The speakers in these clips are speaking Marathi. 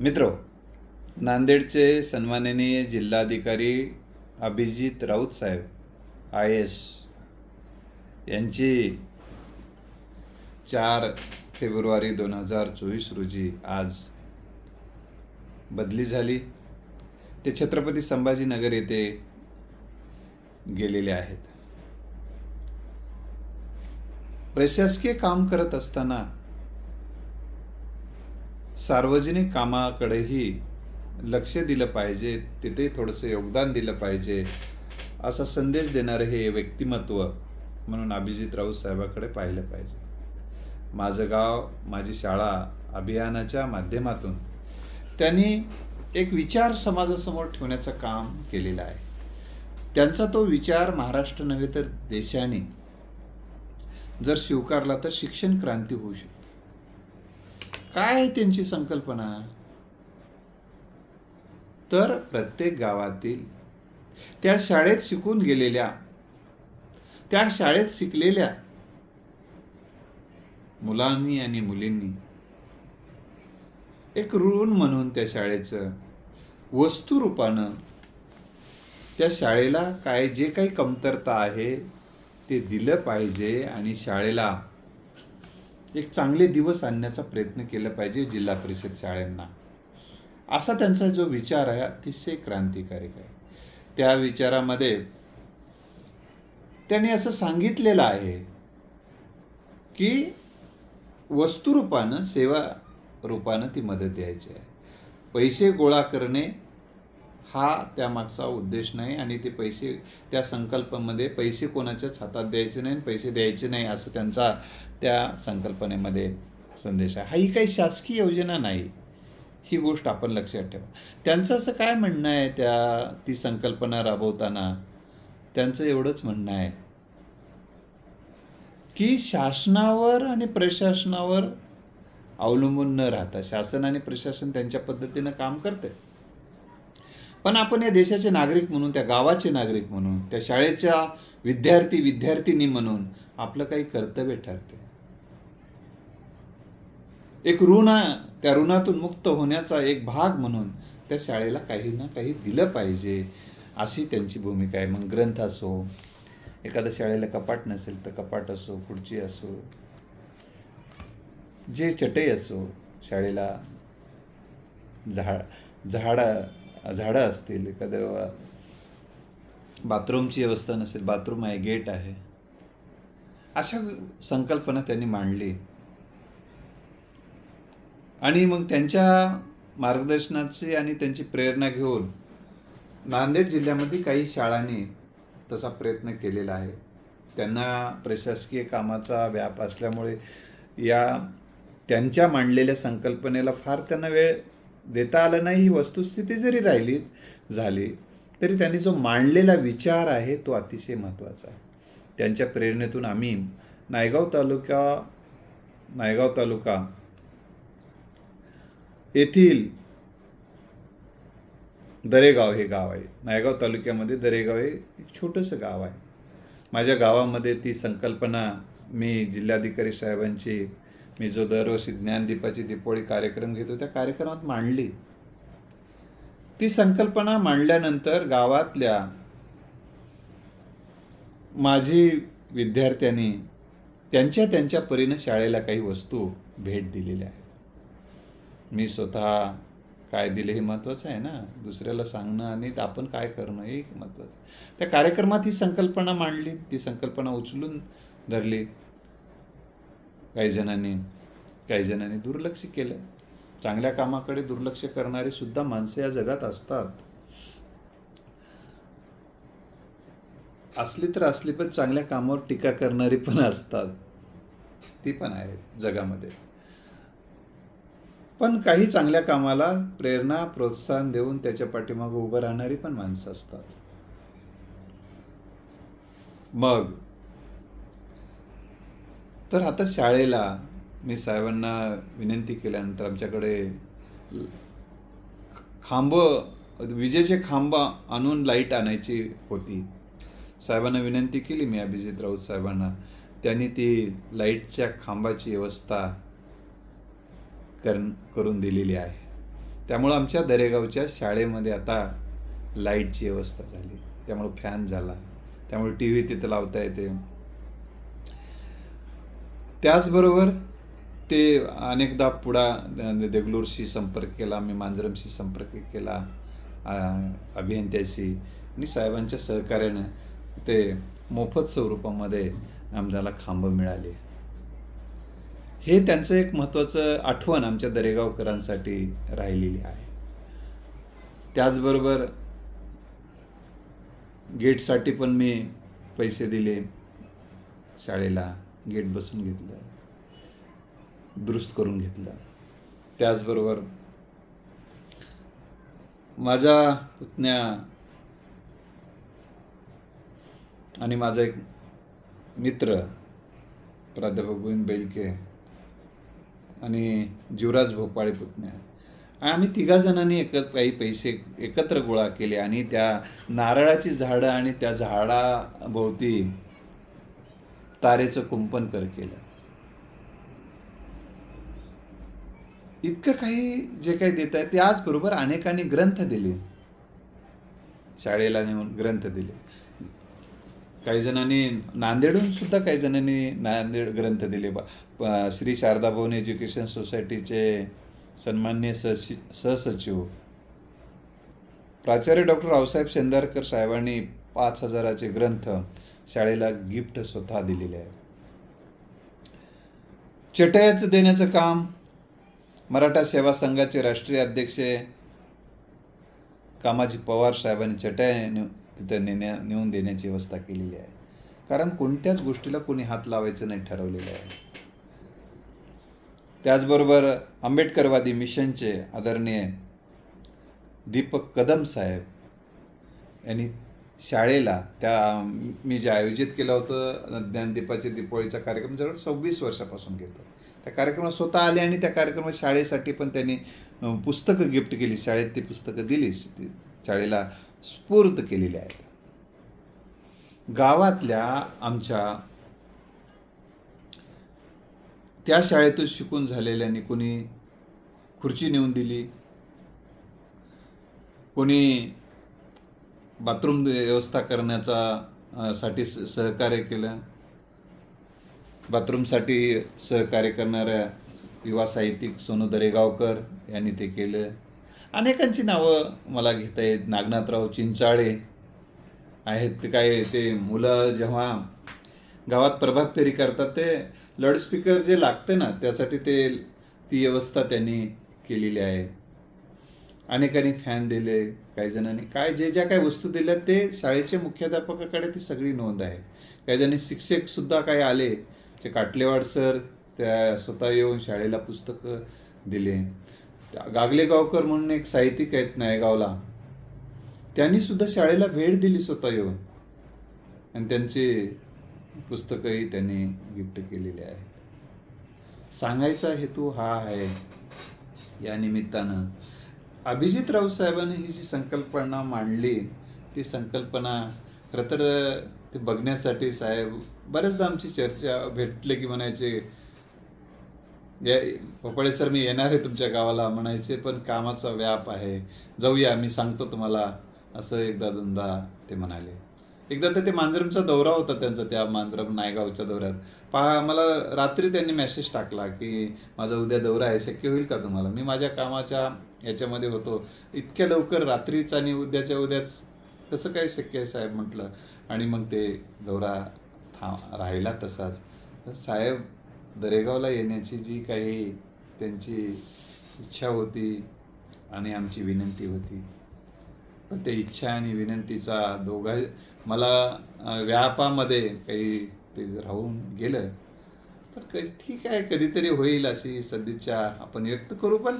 मित्र नांदेडचे सन्माननीय जिल्हाधिकारी अभिजित राऊत साहेब आय एस यांची चार फेब्रुवारी दोन हजार चोवीस रोजी आज बदली झाली. ते छत्रपती संभाजीनगर येथे गेलेले आहेत. प्रशासकीय काम करत असताना सार्वजनिक कामाकडेही लक्ष दिलं पाहिजे तिथे थोडंसं योगदान दिलं पाहिजे असा संदेश देणारं हे व्यक्तिमत्व म्हणून अभिजित राऊत साहेबाकडे पाहिलं पाहिजे. माझं गाव माझी शाळा अभियानाच्या माध्यमातून त्यांनी एक विचार समाजासमोर ठेवण्याचं काम केलेलं आहे. त्यांचा तो विचार महाराष्ट्र नव्हे तर देशाने. जर स्वीकारला तर शिक्षण क्रांती होऊ शकते. काय आहे त्यांची संकल्पना? तर प्रत्येक गावातील त्या शाळेत शिकून गेलेल्या त्या शाळेत शिकलेल्या मुलांनी आणि मुलींनी एक ऋण म्हणून त्या शाळेचं वस्तुरूपानं त्या शाळेला काय जे काही कमतरता आहे ते दिलं पाहिजे आणि शाळेला एक चांगले दिवस आणण्याचा प्रयत्न केला पाहिजे जिल्हा परिषद शाळांना. असा त्यांचा जो विचार आहे अतिशय क्रांतिकारक आहे. त्या विचारामध्ये त्यांनी असं सांगितलेलं आहे की वस्तुरूपानं सेवा रूपानं ती मदत द्यायची आहे. पैसे गोळा करणे हा त्यामागचा उद्देश नाही आणि ते पैसे त्या संकल्पामध्ये पैसे कोणाच्याच हातात द्यायचे नाही आणि पैसे द्यायचे नाही असं त्यांचा त्या संकल्पनेमध्ये संदेश आहे. हा ही काही शासकीय योजना नाही. ही गोष्ट आपण लक्षात ठेवा. त्यांचं असं काय म्हणणं आहे त्या ती संकल्पना राबवताना? त्यांचं एवढंच म्हणणं आहे. की शासनावर आणि प्रशासनावर अवलंबून न राहता शासन आणि प्रशासन त्यांच्या पद्धतीनं काम करते पण आपण या देशाचे नागरिक म्हणून त्या गावाचे नागरिक म्हणून त्या शाळेच्या विद्यार्थी विद्यार्थिनी म्हणून आपलं काही कर्तव्य ठरते. एक ऋण त्या ऋणातून मुक्त होण्याचा एक भाग म्हणून त्या शाळेला काही ना काही दिलं पाहिजे अशी त्यांची भूमिका आहे. मग ग्रंथ असो एखाद्या शाळेला कपाट नसेल तर कपाट असो खुर्ची असो जे चटई असो शाळेला झाड झाडं झाडं असतील एखाद्या बाथरूमची व्यवस्था नसेल बाथरूम आहे गेट आहे. अशा संकल्पना त्यांनी मांडली. आणि मग त्यांच्या मार्गदर्शनाची आणि त्यांची प्रेरणा घेऊन नांदेड जिल्ह्यामध्ये काही शाळांनी तसा प्रयत्न केलेला आहे. त्यांना प्रशासकीय कामाचा व्याप असल्यामुळे या त्यांच्या मांडलेल्या संकल्पनेला फार त्यांना वेळ देता आलं नाही ही वस्तुस्थिती जरी राहिली झाली तरी त्यांनी जो मांडलेला विचार आहे तो अतिशय महत्त्वाचा आहे. त्यांच्या प्रेरणेतून आम्ही नायगाव तालुका नायगाव तालुका येथील दरेगाव हे गाव आहे. नायगाव तालुक्यामध्ये दरेगाव हे एक छोटंसं गाव आहे. माझ्या गावामध्ये ती संकल्पना मी जिल्हाधिकारी साहेबांची मी जो दरवर्षी ज्ञानदीपाची दीपोळी कार्यक्रम घेतो त्या कार्यक्रमात मांडली. ती संकल्पना मांडल्यानंतर गावातल्या माझी विद्यार्थ्यांनी त्यांच्या त्यांच्या परीनं शाळेला काही वस्तू भेट दिलेल्या आहेत. मी स्वतः काय दिले हे महत्त्वाचं आहे ना? दुसऱ्याला सांगणं आणि आपण काय करणं हे महत्त्वाचं त्या कार्यक्रमात ही संकल्पना मांडली. ती संकल्पना उचलून धरली. काही जणांनी काही जणांनी दुर्लक्ष केलं. चांगल्या कामाकडे दुर्लक्ष करणारी सुद्धा माणसं या जगात असतात. असली तर असली पण चांगल्या कामावर टीका करणारी पण असतात. ती पण आहेत जगामध्ये. पण काही चांगल्या कामाला प्रेरणा प्रोत्साहन देऊन त्याच्या पाठीमागं उभं राहणारी पण माणसं असतात. मग तर आता शाळेला मी साहेबांना विनंती केल्यानंतर आमच्याकडे खांब विजेचे खांब आणून लाइट आणायची होती. साहेबांना विनंती केली मी अभिजित राऊत साहेबांना. त्यांनी ती लाईटच्या खांबाची व्यवस्था कर करून दिलेली आहे. त्यामुळं आमच्या दरेगावच्या शाळेमध्ये आता लाईटची व्यवस्था झाली. त्यामुळं फॅन झाला. त्यामुळे टी व्ही तिथं लावता येते. त्याचबरोबर ते अनेकदा पुढा देगलूरशी संपर्क केला मी मांजरमशी संपर्क केला अभियंत्याशी आणि साहेबांच्या सहकार्यानं ते मोफत स्वरूपामध्ये आमदाला खांब मिळाले. हे त्यांचं एक महत्त्वाचं आठवण आमच्या दरेगावकरांसाठी राहिलेली आहे. त्याचबरोबर गेटसाठी पण मी पैसे दिले शाळेला. गेट बसून घेतलं दुरुस्त करून घेतलं. त्याचबरोबर माझ्या पुतण्या आणि माझा एक मित्र प्राध्यापक गोविंद बेलके आणि जीवराज भोपाळे पुतण्या. आम्ही तिघा जणांनी एकत्र काही पैसे एकत्र गोळा केले आणि त्या नारळाची झाडं आणि त्या झाडाभोवती तारेचं कुंपण कर केलं. इतकं काही जे काही देत आहे त्याचबरोबर अनेकांनी ग्रंथ दिले. शाळेला नेऊन ग्रंथ दिले. काही जणांनी नांदेडहून सुद्धा काही जणांनी नांदेड ग्रंथ दिले. बा श्री शारदा भवन एज्युकेशन सोसायटीचे सन्मान्य सहसि सहसचिव. प्राचार्य डॉक्टर रावसाहेब शेंदारकर साहेबांनी पाच हजाराचे ग्रंथ शाळेला गिफ्ट स्वतः दिलेले आहेत. चटयाचं देण्याचं काम मराठा सेवा संघाचे राष्ट्रीय अध्यक्ष कामाजी पवार साहेबांनी चटया तिथं नेण्या नेऊन देण्याची व्यवस्था केलेली आहे. कारण कोणत्याच गोष्टीला कोणी हात लावायचं नाही ठरवलेलं आहे. त्याचबरोबर आंबेडकरवादी मिशनचे आदरणीय दीपक कदम साहेब यांनी शाळेला त्या मी जे आयोजित केलं होतं ज्ञानदीपाचे दीपोळीचा कार्यक्रम जवळ सव्वीस वर्षापासून घेतो. त्या कार्यक्रमात स्वतः आले आणि त्या कार्यक्रमात शाळेसाठी पण त्यांनी पुस्तकं गिफ्ट केली. शाळेत ती पुस्तकं दिलीच ती शाळेला स्फूर्त केलेली आहेत. गावातल्या आमच्या त्या शाळेतून शिकून झालेल्यांनी कोणी खुर्ची नेऊन दिली कोणी बाथरूम व्यवस्था करण्याचा साठी स- सहकार्य केलं. बाथरूमसाठी सहकार्य करणाऱ्या युवा साहित्यिक सोनू दरेगावकर यांनी ते केलं. अनेकांची नावं मला घेता येत. नागनाथराव चिंचाळे आहेत ते काय ते मुलं जेव्हा गावात प्रभात फेरी करतात ते लाऊडस्पीकर जे लागते ना त्यासाठी ते ती व्यवस्था त्यांनी केलेली आहे. अनेकांनी फॅन दिले काही जणांनी काय जे ज्या काही वस्तू दिल्या ते शाळेच्या मुख्याध्यापकाकडे ती सगळी नोंद आहे. काही जणांनी शिक्षक सुद्धा काही आले ते काटलेवाड सर त्या स्वतः येऊन शाळेला पुस्तकं दिले. गागलेगावकर म्हणून एक साहित्यिक आहेत नायगावला त्यांनी सुद्धा शाळेला भेट दिली स्वतः येऊन. आणि त्यांची पुस्तकंही त्यांनी गिफ्ट केलेली आहेत. सांगायचा हेतू हा आहे या निमित्तानं अभिजित राऊत साहेबांनी ही जी संकल्पना मांडली ती संकल्पना खरं तर ते बघण्यासाठी साहेब बऱ्याचदा आमची चर्चा भेटले की म्हणायचे या पपळे सर मी येणार आहे तुमच्या गावाला म्हणायचे पण कामाचा व्याप आहे. जाऊया मी सांगतो तुम्हाला असं एकदा दोनदा ते म्हणाले. एकदा तर ते मांजरमचा दौरा होता त्यांचा त्या मांजरम नायगावच्या दौऱ्यात. पहा मला रात्री त्यांनी मेसेज टाकला की माझा उद्या दौरा आहे शक्य होईल का तुम्हाला? मी माझ्या कामाच्या याच्यामध्ये होतो. इतक्या लवकर रात्रीच आणि उद्याच्या उद्याच कसं काय शक्य आहे साहेब म्हटलं. आणि मग ते दौरा था राहिला तसाच. तर साहेब दरेगावला येण्याची जी काही त्यांची इच्छा होती आणि आमची विनंती होती पण ते इच्छा आणि विनंतीचा दोघा मला व्यापामध्ये काही ते राहून गेलं. पण काही ठीक आहे कधीतरी होईल अशी सदिच्छा आपण व्यक्त करू पण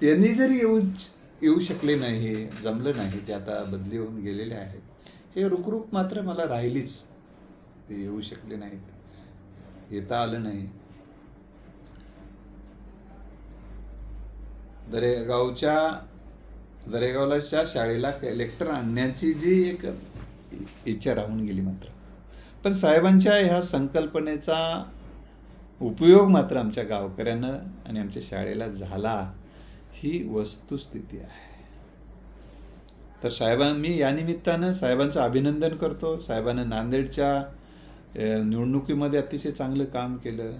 त्यांनी जरी येऊ येऊ शकले नाही हे जमलं नाही ते आता बदली होऊन गेलेले आहेत. हे रुकरुक मात्र मला राहिलीच. ते येऊ शकले नाहीत. येता आलं नाही. दरेगावच्या दरेगावलाच्या शाळेला कलेक्टर आणण्याची जी एक इच्छा राहून गेली मात्र. पण साहेबांच्या ह्या संकल्पनेचा उपयोग मात्र आमच्या गावकऱ्यांना आणि आमच्या शाळेला झाला ही वस्तुस्थिती आहे. तर साहेबां मी या निमित्तानं साहेबांचं अभिनंदन करतो. साहेबांना नांदेडच्या निवडणुकीमध्ये अतिशय चांगलं काम केलं.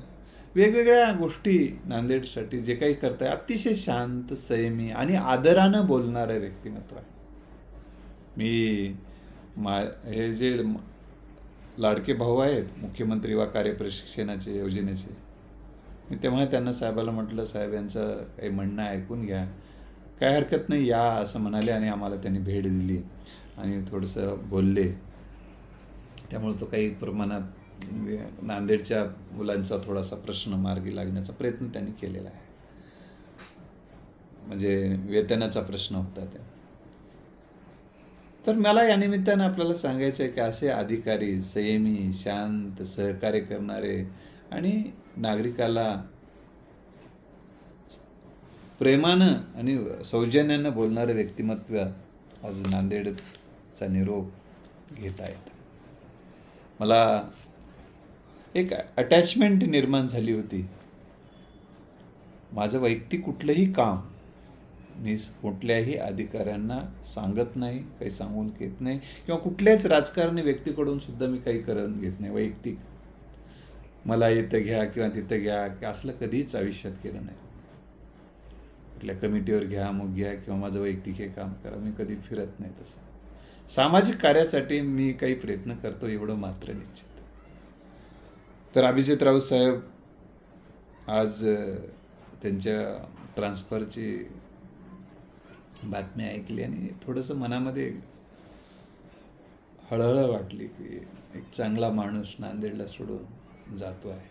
वेगवेगळ्या गोष्टी नांदेडसाठी जे काही करताय अतिशय शांत संयमी आणि आदरानं बोलणारं व्यक्तिमत्व आहे. मी मा हे जे लाडके भाऊ आहेत मुख्यमंत्री वा कार्यप्रशिक्षणाचे योजनेचे मी तेव्हा त्यांना साहेबाला म्हटलं साहेब यांचं काही म्हणणं ऐकून घ्या. काय हरकत नाही या असं म्हणाले आणि आम्हाला त्यांनी भेट दिली आणि थोडंसं बोलले. त्यामुळे तो काही प्रमाणात नांदेडच्या मुलांचा थोडासा प्रश्न मार्गी लागण्याचा प्रयत्न त्यांनी केलेला आहे. म्हणजे वेतनाचा प्रश्न होता त्या तर मला या निमित्तानं आपल्याला सांगायचं आहे की असे अधिकारी संयमी शांत सहकार्य करणारे आणि नागरिकाला प्रेमानं आणि सौजन्यानं बोलणारे व्यक्तिमत्व आज नांदेडचा निरोप घेत आहेत. मला एक अटॅचमेंट निर्माण झाली होती. माझं वैयक्तिक कुठलंही काम मी कुठल्याही अधिकाऱ्यांना सांगत नाही काही सांगून घेत नाही किंवा कुठल्याच राजकारणी व्यक्तीकडून सुद्धा मी काही करून घेत नाही वैयक्तिक. मला इथं घ्या किंवा तिथं घ्या की असलं कधीच आयुष्यात केलं नाही. कुठल्या कमिटीवर घ्या मग घ्या किंवा माझं वैयक्तिक हे काम करा मी कधी फिरत नाही तसं. सामाजिक कार्यासाठी मी काही प्रयत्न करतो एवढं मात्र निश्चित. तर अभिजित राऊत साहेब आज त्यांच्या ट्रान्सफरची बातमी ऐकली आणि थोडंसं मनामध्ये हळहळ वाटली की एक चांगला माणूस नांदेडला सोडून जातो आहे.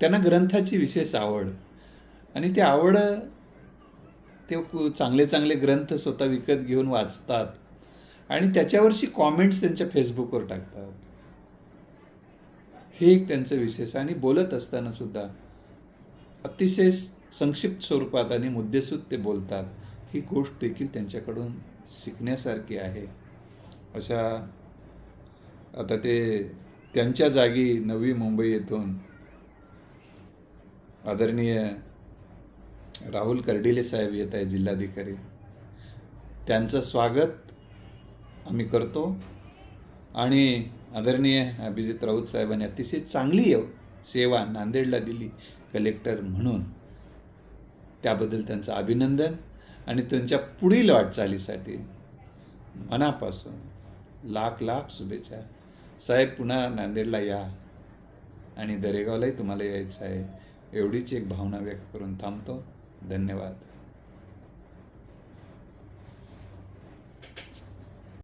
त्यांना ग्रंथाची विशेष आवड आणि ती आवड ते चांगले चांगले ग्रंथ स्वतः विकत घेऊन वाचतात आणि त्याच्यावरची कॉमेंट्स त्यांच्या फेसबुकवर टाकतात. हे एक त्यांचं विशेष आणि बोलत असताना सुद्धा अतिशय संक्षिप्त स्वरूपात आणि मुद्देसूद ते बोलतात. ही गोष्ट देखील त्यांच्याकडून शिकण्यासारखी आहे. अशा आता ते त्यांच्या जागी नवी मुंबई येथून आदरणीय राहुल कर्डिले साहेब येत आहे जिल्हाधिकारी. त्यांचं स्वागत आम्ही करतो. आणि आदरणीय अभिजित राऊत साहेबांनी अतिशय चांगली येव- सेवा नांदेडला दिली कलेक्टर म्हणून. त्याबद्दल त्यांचं अभिनंदन आणि त्यांच्या पुढील वाटचालीसाठी मनापासून लाख लाख शुभेच्छा. साहेब पुन्हा नांदेडला या आणि दरेगावलाही तुम्हाला यायचं आहे एवढीच एक भावना व्यक्त करून थांबतो. धन्यवाद.